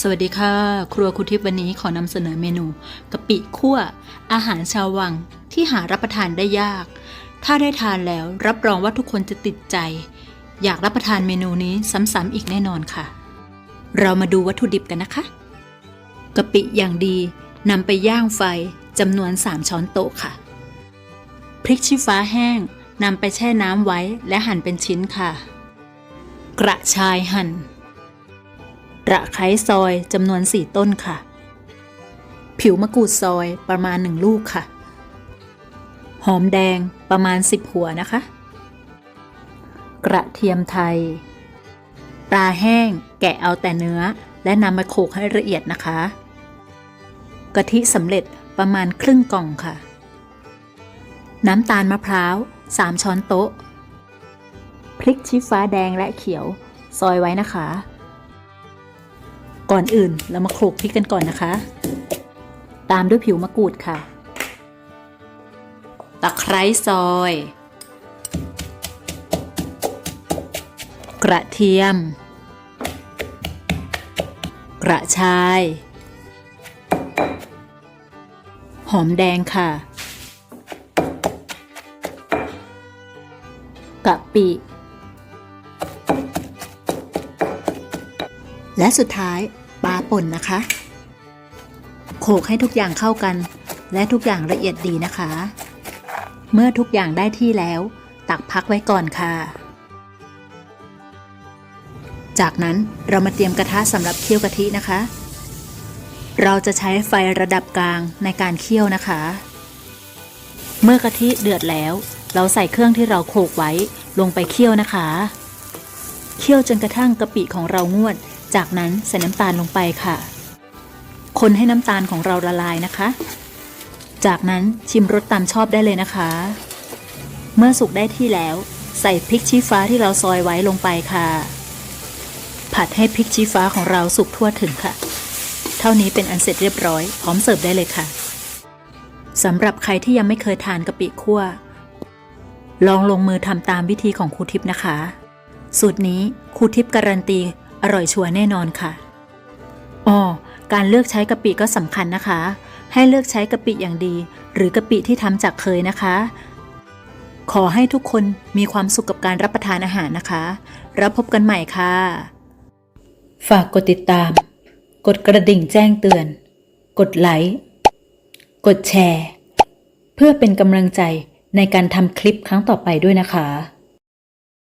สวัสดีค่ะ ครัวคุณทิพย์วันนี้ขอนำเสนอเมนูกะปิคั่ว อาหารชาววังที่หารับประทานได้ยาก ถ้าได้ทานแล้วรับรองว่าทุกคนจะติดใจ อยากรับประทานเมนูนี้ซ้ำๆอีกแน่นอนค่ะ เรามาดูวัตถุดิบกันนะคะกะปิอย่างดีนำไปย่างไฟจำนวน 3 ช้อนโต๊ะค่ะ พริกชี้ฟ้าแห้งนำไปแช่น้ำไว้และหั่นเป็นชิ้นค่ะ กระชายหั่น ตะไคร้ซอยจำนวน 4 ต้นค่ะ ผิวมะกรูดซอยประมาณ 1 ลูกค่ะ หอมแดงประมาณ 10 หัวนะคะ กระเทียมไทย ปลาแห้งแกะเอาแต่เนื้อ และนำมาโขลกให้ละเอียดนะคะ กะทิสำเร็จประมาณครึ่งกล่องค่ะ น้ำตาลมะพร้าว 3 ช้อนโต๊ะ พริกชี้ฟ้าแดงและเขียว ซอยไว้นะคะ ก่อนอื่นเรามาโขลกพริกกันก่อนนะคะ ตามด้วยผิวมะกรูดค่ะ ตะไคร้ซอย กระเทียม กระชาย หอมแดงค่ะ กะปิและสุดท้าย ป่นนะคะ โขลกให้ทุกอย่างเข้ากัน และทุกอย่างละเอียดดีนะคะ เมื่อทุกอย่างได้ที่แล้ว ตักพักไว้ก่อนค่ะ จากนั้นเรามาเตรียมกระทะสำหรับเคี่ยวกะทินะคะ เราจะใช้ไฟระดับกลางในการเคี่ยวนะคะ เมื่อกะทิเดือดแล้ว เราใส่เครื่องที่เราโขลกไว้ลงไปเคี่ยวนะคะ เคี่ยวจนกระทั่งกะปิของเรางวด จากนั้นใส่น้ำตาลลงไปค่ะ คนให้น้ำตาลของเราละลายนะคะ จากนั้นชิมรสตามชอบได้เลยนะคะ เมื่อสุกได้ที่แล้ว ใส่พริกชี้ฟ้าที่เราซอยไว้ลงไปค่ะ ผัดให้พริกชี้ฟ้าของเราสุกทั่วถึงค่ะ เท่านี้เป็นอันเสร็จเรียบร้อย พร้อมเสิร์ฟได้เลยค่ะสำหรับใครที่ยังไม่เคยทานกะปิคั่ว ลองลงมือทำตามวิธีของครูทิพย์นะคะ สูตรนี้ครูทิพย์การันตี อร่อยชัวร์แน่นอนค่ะอ๋อการเลือกใช้กะปิก็สำคัญนะคะ ให้เลือกใช้กะปิอย่างดี หรือกะปิที่ทำจากเคยนะคะ ขอให้ทุกคนมีความสุขกับการรับประทานอาหารนะคะ แล้วพบกันใหม่ค่ะ ฝากกดติดตาม กดกระดิ่งแจ้งเตือน กดไลค์ กดแชร์ เพื่อเป็นกำลังใจในการทำคลิปครั้งต่อไปด้วยนะคะ